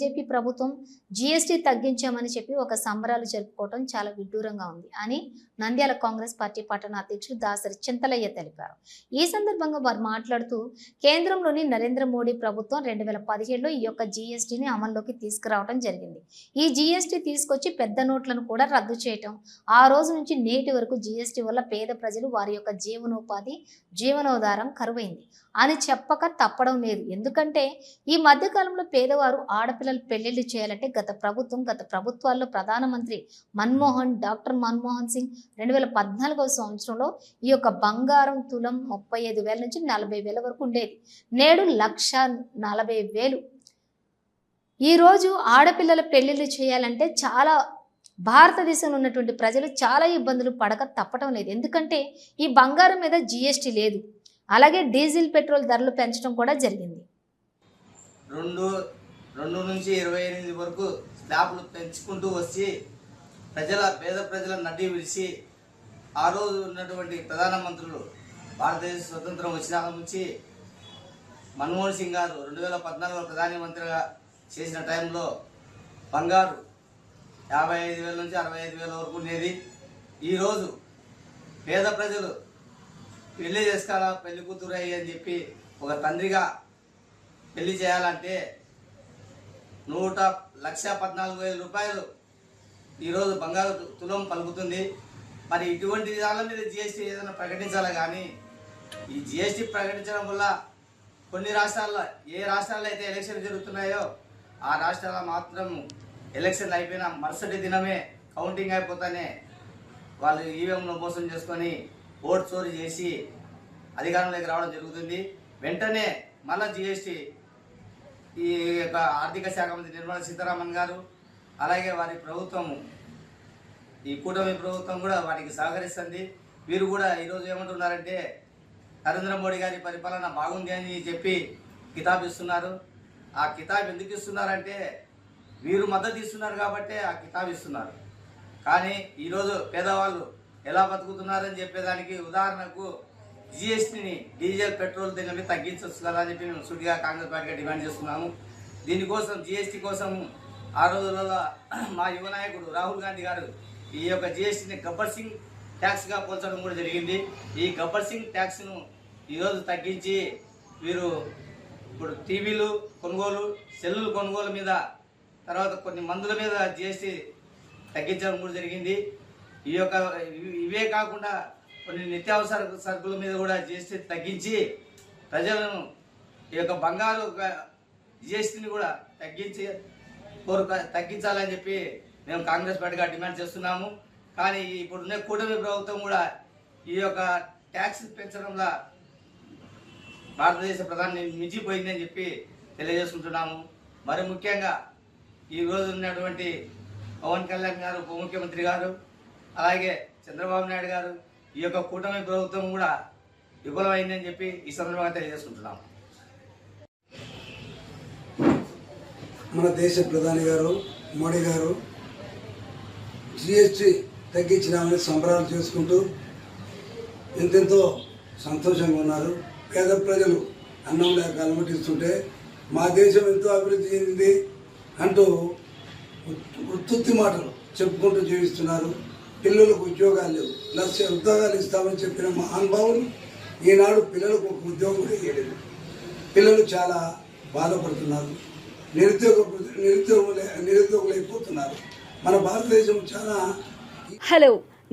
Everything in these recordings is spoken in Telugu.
బీజేపీ ప్రభుత్వం జీఎస్టీ తగ్గించామని చెప్పి ఒక సంబరాలు జరుపుకోవడం చాలా విడ్డూరంగా ఉంది అని నంద్యాల కాంగ్రెస్ పార్టీ పట్టణ అధ్యక్షుడు దాసరి చింతలయ్య తెలిపారు. ఈ సందర్భంగా వారు మాట్లాడుతూ కేంద్రంలోని నరేంద్ర మోడీ ప్రభుత్వం రెండు వేల పదిహేడులో ఈ యొక్క జీఎస్టీని అమల్లోకి తీసుకురావడం జరిగింది. ఈ జీఎస్టీ తీసుకొచ్చి పెద్ద నోట్లను కూడా రద్దు చేయటం ఆ రోజు నుంచి నేటి వరకు జీఎస్టీ వల్ల పేద ప్రజలు వారి యొక్క జీవనోపాధి జీవనోధారం కరువైంది. అని చెప్పక తప్పడం లేదు. ఎందుకంటే ఈ మధ్యకాలంలో పేదవారు ఆడపిల్ల ఆడపిల్లలు పెళ్ళిళ్ళు చేయాలంటే గత ప్రభుత్వం గత ప్రభుత్వాల్లో ప్రధానమంత్రి మన్మోహన్ డాక్టర్ మన్మోహన్ సింగ్ రెండు వేల పద్నాలుగవ సంవత్సరంలో ఈ యొక్క బంగారం తులం ముప్పై ఐదు వేల నుంచి నలభై వేల వరకు ఉండేది. నేడు లక్ష నలభై వేలు. ఈరోజు ఆడపిల్లల పెళ్ళిళ్ళు చేయాలంటే చాలా భారతదేశంలో ఉన్నటువంటి ప్రజలు చాలా ఇబ్బందులు పడక తప్పటం లేదు. ఎందుకంటే ఈ బంగారం మీద జిఎస్టీ లేదు. అలాగే డీజిల్ పెట్రోల్ ధరలు పెంచడం కూడా జరిగింది. రెండు రెండు నుంచి ఇరవై ఎనిమిది వరకు స్లాబ్లు పెంచుకుంటూ వచ్చి ప్రజల పేద ప్రజల నడ్డి విడిచి ఆ రోజు ఉన్నటువంటి ప్రధానమంత్రులు భారతదేశ స్వతంత్రం వచ్చిన నుంచి మన్మోహన్ సింగ్ గారు రెండు వేల పద్నాలుగులో ప్రధానమంత్రిగా చేసిన టైంలో బంగారు యాభై ఐదు వేల నుంచి అరవై ఐదు వేల వరకు ఉండేది. ఈరోజు పేద ప్రజలు పెళ్ళి చేసుకోవాలా పెళ్ళి కూతురు అయ్యి అని చెప్పి ఒక తండ్రిగా పెళ్ళి చేయాలంటే నూట లక్ష పద్నాలుగు వేల రూపాయలు ఈరోజు బంగారు తులం పలుకుతుంది. మరి ఇటువంటి దాని మీద జిఎస్టీ ఏదైనా ప్రకటించాలి కానీ ఈ జిఎస్టీ ప్రకటించడం వల్ల కొన్ని రాష్ట్రాల్లో ఏ రాష్ట్రాల్లో అయితే ఎలక్షన్ జరుగుతున్నాయో ఆ రాష్ట్రాల్లో మాత్రం ఎలక్షన్ అయిపోయిన మరుసటి దినమే కౌంటింగ్ అయిపోతానే వాళ్ళు ఈవీఎంలో మోసం చేసుకొని ఓట్ చోరీ చేసి అధికారంలోకి రావడం జరుగుతుంది. వెంటనే మళ్ళీ జిఎస్టీ ఈ యొక్క ఆర్థిక శాఖ మంత్రి నిర్మలా సీతారామన్ గారు అలాగే వారి ప్రభుత్వము ఈ కూటమి ప్రభుత్వం కూడా వారికి సహకరిస్తుంది. వీరు కూడా ఈరోజు ఏమంటున్నారంటే నరేంద్ర మోడీ గారి పరిపాలన బాగుంది అని చెప్పి కితాబ్ ఇస్తున్నారు. ఆ కితాబ్ ఎందుకు ఇస్తున్నారంటే వీరు మద్దతు ఇస్తున్నారు కాబట్టి ఆ కితాబ్ ఇస్తున్నారు. కానీ ఈరోజు పేదవాళ్ళు ఎలా బతుకుతున్నారని చెప్పేదానికి ఉదాహరణకు జిఎస్టీని డీజిల్ పెట్రోల్ దీని తగ్గించవచ్చు కదా అని చెప్పి మేము సుడిగా కాంగ్రెస్ పార్టీగా డిమాండ్ చేస్తున్నాము. దీనికోసం జిఎస్టీ కోసం ఆ రోజులలో మా యువ నాయకుడు రాహుల్ గాంధీ గారు ఈ యొక్క జిఎస్టీని గబ్బర్ సింగ్ ట్యాక్స్గా పోల్చడం కూడా జరిగింది. ఈ గబ్బర్ సింగ్ ట్యాక్స్ను ఈరోజు తగ్గించి వీరు ఇప్పుడు టీవీలు కొనుగోలు సెల్లుల కొనుగోలు మీద తర్వాత కొన్ని మందుల మీద జిఎస్టీ తగ్గించడం కూడా జరిగింది. ఈ యొక్క ఇవే కాకుండా కొన్ని నిత్యావసర సరుకుల మీద కూడా జిఎస్టీ తగ్గించి ప్రజలను ఈ యొక్క బంగారు జిఎస్టీని కూడా తగ్గించి కోరుక తగ్గించాలని చెప్పి మేము కాంగ్రెస్ పార్టీగా డిమాండ్ చేస్తున్నాము. కానీ ఇప్పుడున్న కూటమి ప్రభుత్వం కూడా ఈ యొక్క ట్యాక్స్ పెంచడంలో భారతదేశ ప్రధాని మించిపోయిందని చెప్పి తెలియజేసుకుంటున్నాము. మరి ముఖ్యంగా ఈ రోజు ఉన్నటువంటి పవన్ కళ్యాణ్ గారు ఉప ముఖ్యమంత్రి గారు అలాగే చంద్రబాబు నాయుడు గారు ఈ యొక్క కూటమి ప్రభుత్వం కూడా విఫలమైందని చెప్పి ఈ సందర్భంగా తెలియజేసుకుంటున్నాం. మన దేశ ప్రధాని గారు మోడీ గారు జిఎస్టీ తగ్గించినామని సంబరాలు చేసుకుంటూ ఎంతెంతో సంతోషంగా ఉన్నారు. పేద ప్రజలు అన్నం లేక అలమటిస్తుంటే మా దేశం ఎంతో అభివృద్ధి చెందింది అంటూ ఉత్తుత్తి మాటలు చెప్పుకుంటూ జీవిస్తున్నారు. పిల్లలకు ఉద్యోగాలు లేవు. లక్ష ఉద్యోగాలు ఇస్తామని చెప్పిన మహానుభావులు ఈనాడు పిల్లలకు ఒక ఉద్యోగం కూడా పిల్లలు చాలా బాధపడుతున్నారు. నిరుద్యోగ నిరుద్యోగులు నిరుద్యోగులైపోతున్నారు మన భారతదేశం చాలా హలో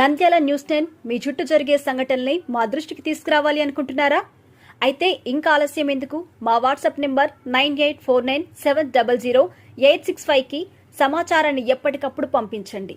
నంద్యాల న్యూస్ టెన్ మీ చుట్టూ జరిగే సంఘటనల్ని మా దృష్టికి తీసుకురావాలి అనుకుంటున్నారా? అయితే ఇంకా ఆలస్యం ఎందుకు? మా WhatsApp number nine eight four nine seven double zero eight six ఫైవ్కి సమాచారాన్ని ఎప్పటికప్పుడు పంపించండి.